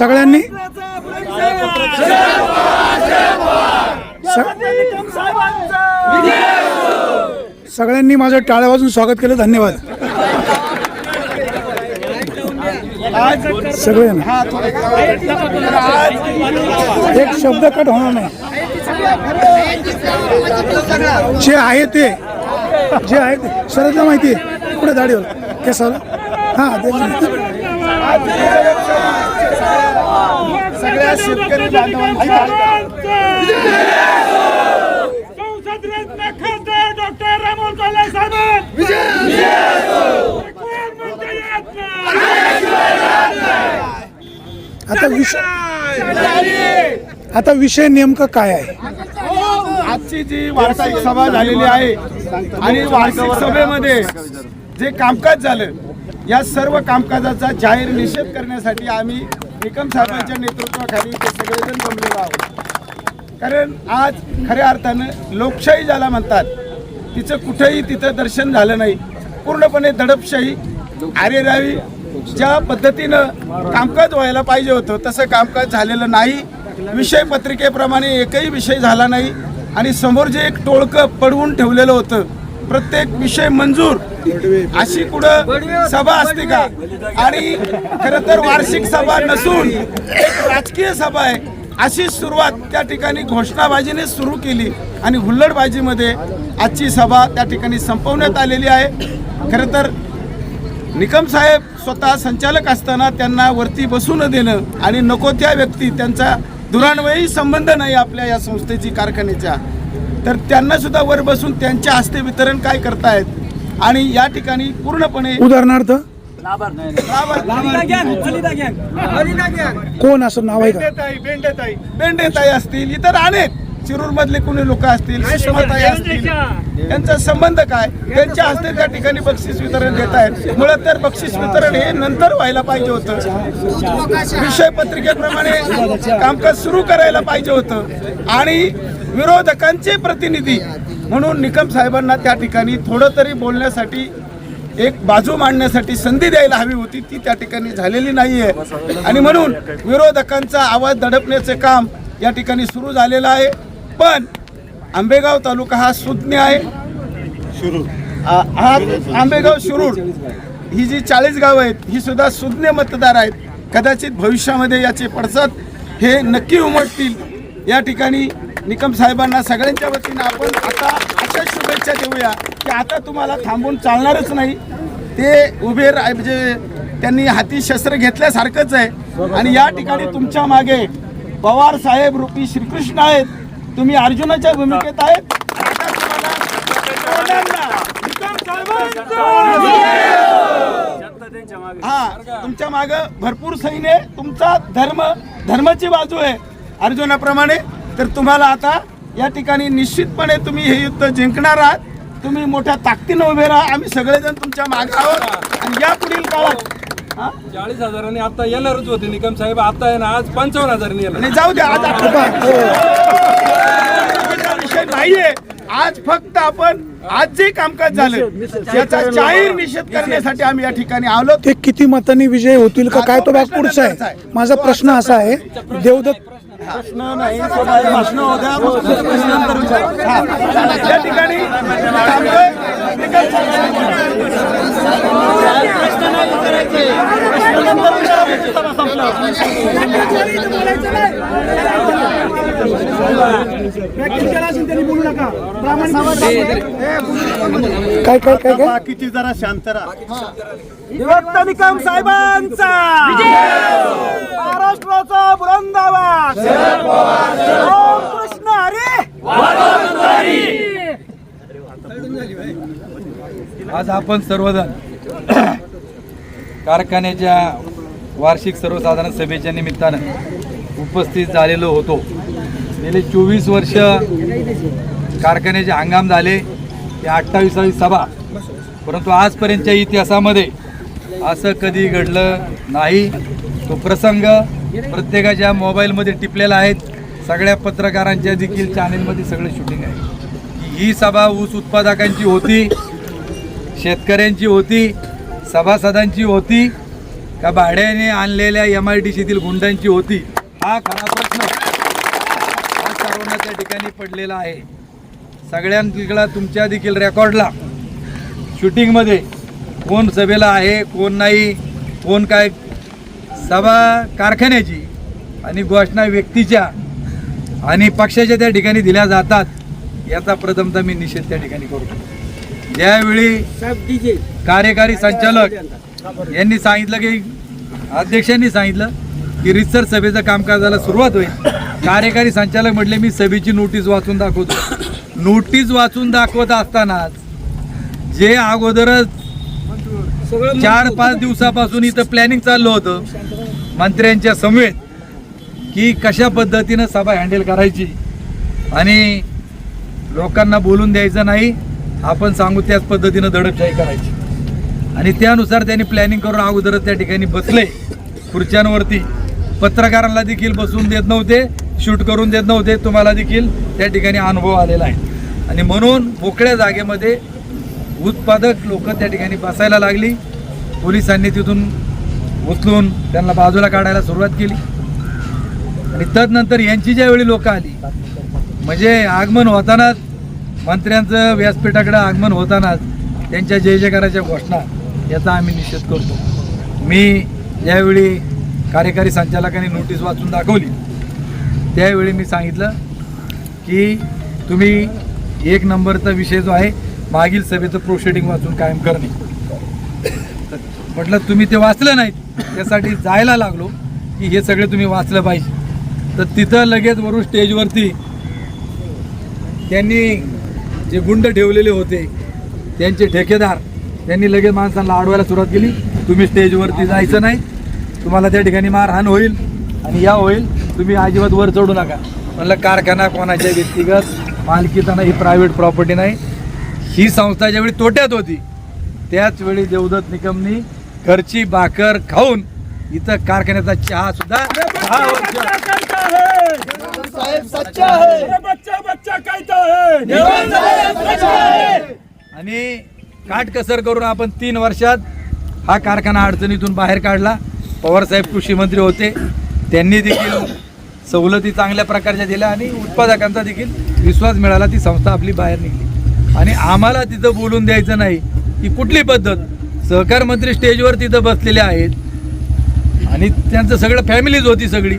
सगळ्यांनी? सगळ्यांनी माझं टाळ्या वाजून स्वागत केलं धन्यवाद. सगळ्यांना एक शब्द कट होणार नाही. जे आहे ते. जे आहे ते. शरदला माहिती आहे. कुठे दाढीवर? केसाला? हां ते सगळ्या शेतकरी बांधवांची संसद रत्न खासदार डॉक्टर रामोल कोल्हे साहेब? आता विषय आता विषय नेमकं काय आहे आजची जी वार्षिक सभा झालेली आहे आणि वार्षिक सभेमध्ये जे कामकाज झालं या सर्व कामकाजाचा जाहीर निषेध करण्यासाठी आम्ही निकम साहेबांच्या नेतृत्वाखाली ते सगळेजण जमलेलो आहोत. कारण आज खऱ्या अर्थानं लोकशाही ज्याला म्हणतात तिचं कुठेही तिथं दर्शन झालं नाही. पूर्णपणे दडपशाही आरेरावी ज्या पद्धतीनं कामकाज व्हायला पाहिजे होतं तसं कामकाज झालेलं नाही. विषय पत्रिकेप्रमाणे एकही विषय झाला नाही. आणि समोर जे एक टोळकं पडवून ठेवलेलं होतं प्रत्येक विषय मंजूर. अशी कुठं सभा असते का? आणि खरं तर वार्षिक सभा नसून एक राजकीय सभा आहे. अशी सुरुवात त्या ठिकाणी घोषणाबाजीने सुरू केली आणि हुल्लडबाजीमध्ये आजची सभा त्या ठिकाणी संपवण्यात आलेली आहे. खरं तर निकम साहेब स्वतः संचालक असताना त्यांना वरती बसू न देणं आणि नको त्या व्यक्ती त्यांचा दुरान्वयी संबंध नाही आपल्या या संस्थेची कारखान्याच्या. तर त्यांना सुद्धा वर बसून त्यांच्या हस्ते वितरण काय करतायत? आणि या ठिकाणी पूर्णपणे उदाहरणार्थ? कोण? असं नाव आहे बेंडेताई. बेंडेताई असतील. इतर अनेक. शिरूर मधले कुणी लोक असतील सुषमाताई असतील त्यांचा संबंध काय? त्यांच्या हस्ते त्या ठिकाणी बक्षीस वितरण देत आहेत. मुळात तर बक्षीस वितरण हे नंतर व्हायला पाहिजे होतं. विषय पत्रिकेप्रमाणे कामकाज सुरू करायला पाहिजे होतं. आणि विरोधकांचे प्रतिनिधी म्हणून निकम साहेबांना त्या ठिकाणी थोडं तरी बोलण्यासाठी एक बाजू मांडण्यासाठी संधी द्यायला हवी होती ती त्या ठिकाणी झालेली नाहीये. आणि म्हणून विरोधकांचा आवाज दडपण्याचे काम या ठिकाणी सुरू झालेलं आहे. पण आंबेगाव तालुका हा सुज्ञ आहे. हा आंबेगाव शिरूर ही जी चाळीस गावं आहेत ही सुद्धा सुज्ञ मतदार आहेत. कदाचित भविष्यामध्ये याचे पडसाद हे नक्की उमटतील. या ठिकाणी निकम साहेबांना सगळ्यांच्या वतीनं आपण आता अशा शुभेच्छा देऊया की आता तुम्हाला थांबून चालणारच नाही. ते उभे म्हणजे त्यांनी हाती शस्त्र घेतल्यासारखंच आहे. आणि या ठिकाणी तुमच्या मागे पवार साहेब रूपी श्रीकृष्ण आहेत. तुम्ही अर्जुनाच्या भूमिकेत आहेत हा तुमच्या माग भरपूर सैन्य आहे. तुमचा धर्म धर्माची बाजू आहे अर्जुनाप्रमाणे. तर तुम्हाला आता या ठिकाणी निश्चितपणे तुम्ही हे युद्ध जिंकणार आहात. तुम्ही मोठ्या ताकदीनं उभे राहा. आम्ही सगळेजण तुमच्या मागे आहोत. आणि या पुढील काळात चाळीस हजारांनी आता येणारच होते निकम साहेब. आता आहे ना आज पंचावन्न हजारांनी येणार. आणि जाऊ द्या आज आपण हा. विषय नाहीये. आज फक्त आपण आज जे कामकाज झालं याचा जाहीर निषेध करण्यासाठी आम्ही या ठिकाणी आलो. ते किती मतांनी विजय होतील का? काय तो भाग पुढचा आहे. माझा प्रश्न असा आहे देवदत्त प्रश्न नाही. प्रश्न होत्या. विचार. हा. विचारायचे. सभा. काय काय काय काय बाकीची जरा शांत राहा निकम साहेबांचा महाराष्ट्राचा ओम कृष्ण हरी आज आपण सर्वजण कारखान्याच्या वार्षिक सर्वसाधारण सभेच्या निमित्तानं उपस्थित झालेलो होतो. गेले चोवीस वर्ष कारखान्याचे हंगाम झाले. ते अठ्ठावीसावी सभा. परंतु आजपर्यंतच्या इतिहासामध्ये असं कधी घडलं नाही. तो प्रसंग प्रत्येकाच्या मोबाईलमध्ये टिपलेला आहेत सगळ्या पत्रकारांच्या देखील चॅनेलमध्ये सगळं शूटिंग आहे. ही सभा ऊस उत्पादकांची होती शेतकऱ्यांची होती सभासदांची होती का भाड्याने आणलेल्या एम आय डी सीतील गुंडांची होती? हा खरा प्रश्न हा सर्वांना त्या ठिकाणी पडलेला आहे. सगळ्यांकडं तुमच्या देखील रेकॉर्डला. शूटिंगमध्ये कोण सभेला आहे कोण नाही कोण काय? सभा कारखान्याची आणि घोषणा व्यक्तीच्या आणि पक्षाच्या त्या ठिकाणी दिल्या जातात. याचा प्रथमतः मी निषेध त्या ठिकाणी करतो. ज्यावेळी कार्यकारी संचालक यांनी. सांगितलं की अध्यक्षांनी सांगितलं की रितसर सभेचं कामकाजाला सुरुवात होईल. कार्यकारी संचालक म्हटले मी सभेची नोटीस वाचून दाखवतो. नोटीस वाचून दाखवत असतानाच जे अगोदरच चार पाच दिवसापासून इथं प्लॅनिंग चाललं होतं. मंत्र्यांच्या समेत की कशा पद्धतीनं सभा हँडल करायची. आणि लोकांना बोलून द्यायचं नाही आपण सांगू त्याच पद्धतीनं दडपशाही करायची. आणि त्यानुसार त्यांनी प्लॅनिंग करून अगोदरच त्या ठिकाणी बसले खुर्च्यांवरती. पत्रकारांना देखील बसून देत नव्हते शूट करून देत नव्हते तुम्हाला देखील त्या ठिकाणी अनुभव आलेला आहे. आणि म्हणून मोकळ्या जागेमध्ये उत्पादक लोक त्या ठिकाणी बसायला लागली. पोलिसांनी तिथून उचलून त्यांना बाजूला काढायला सुरुवात केली. आणि तदनंतर यांची ज्यावेळी लोकं आली म्हणजे आगमन होतानाच मंत्र्यांचं व्यासपीठाकडे आगमन होतानाच त्यांच्या जय जयकाराच्या घोषणा याचा आम्ही निषेध करतो. मी ज्यावेळी कार्यकारी संचालकांनी नोटीस वाचून दाखवली त्यावेळी मी सांगितलं की तुम्ही एक नंबरचा विषय जो आहे मागील सभेचं प्रोसिडिंग वाचून कायम करणे. तर म्हटलं तुम्ही ते वाचलं नाहीत त्यासाठी जायला लागलो की हे सगळे तुम्ही वाचलं पाहिजे. तर तिथं लगेच वरून स्टेजवरती त्यांनी जे गुंड ठेवलेले होते त्यांचे ठेकेदार त्यांनी लगेच माणसांना अडवायला सुरुवात केली. तुम्ही स्टेजवरती जायचं नाही. तुम्हाला त्या ठिकाणी मारहाण होईल आणि या होईल. तुम्ही अजिबात वर चढू नका. म्हणलं कारखाना कोणाच्या व्यक्तिगत मालकीचा नाही ही प्रायव्हेट प्रॉपर्टी नाही. ही संस्था ज्यावेळी तोट्यात होती त्याच वेळी देवदत्त निकमनी घरची भाकर खाऊन इथं कारखान्याचा चहा सुद्धा बच्चा बच्चा कहता है आणि काटकसर करून आपण तीन वर्षात हा कारखाना अडचणीतून बाहेर काढला. पवारसाहेब कृषी मंत्री होते. त्यांनी देखील सवलती चांगल्या प्रकारच्या दिल्या आणि उत्पादकांचा देखील विश्वास मिळाला. ती संस्था आपली बाहेर निघली. आणि आम्हाला तिथं बोलून द्यायचं नाही. की कुठली पद्धत? सहकार मंत्री स्टेजवर तिथं बसलेले आहेत. आणि त्यांचं सगळं फॅमिलीज होती सगळी.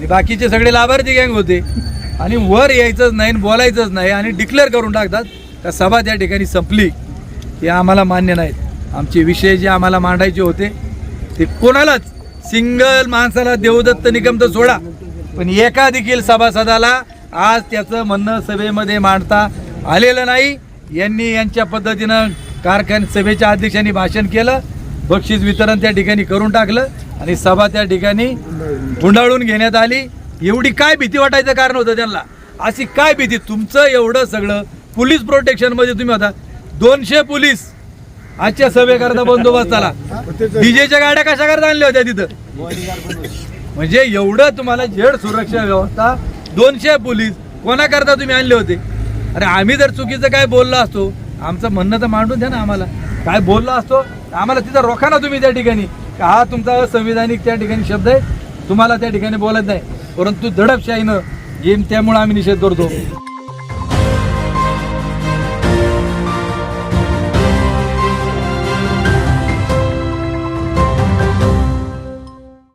आणि बाकीचे सगळे लाभार्थी गँग होते. आणि वर यायचंच नाही आणि बोलायचंच नाही आणि डिक्लेअर करून टाकतात का सभा त्या ठिकाणी संपली. हे आम्हाला मान्य नाहीत. आमचे विषय जे आम्हाला मांडायचे होते ते कोणालाच सिंगल माणसाला देवदत्त निगम तर सोडा. पण एका देखील सभासदाला आज त्याचं म्हणणं सभेमध्ये मांडता आलेलं नाही. यांनी यांच्या पद्धतीनं कारखान सभेच्या अध्यक्षांनी भाषण केलं बक्षीस वितरण त्या ठिकाणी करून टाकलं. आणि सभा त्या ठिकाणी गुंडाळून घेण्यात आली. एवढी काय भीती वाटायचं कारण होतं त्यांना? अशी काय भीती? तुमचं एवढं सगळं पोलीस प्रोटेक्शनमध्ये तुम्ही होता. दोनशे पोलीस आजच्या सभेकरता बंदोबस्ताला डीजेच्या गाड्या कशा करता आणल्या होत्या तिथं? म्हणजे एवढं तुम्हाला झेड सुरक्षा व्यवस्था दोनशे पोलीस कोणाकरता तुम्ही आणले होते? अरे आम्ही जर चुकीचं काय बोललो असतो आमचं म्हणणं तर मांडून द्या ना आम्हाला. काय बोललो असतो आम्हाला तिथं रोखा ना तुम्ही त्या ठिकाणी. हा तुमचा संविधानिक त्या ठिकाणी शब्द आहे? तुम्हाला त्या ठिकाणी बोलत नाही परंतु दडपशाहीनं येईन त्यामुळे आम्ही निषेध करतो.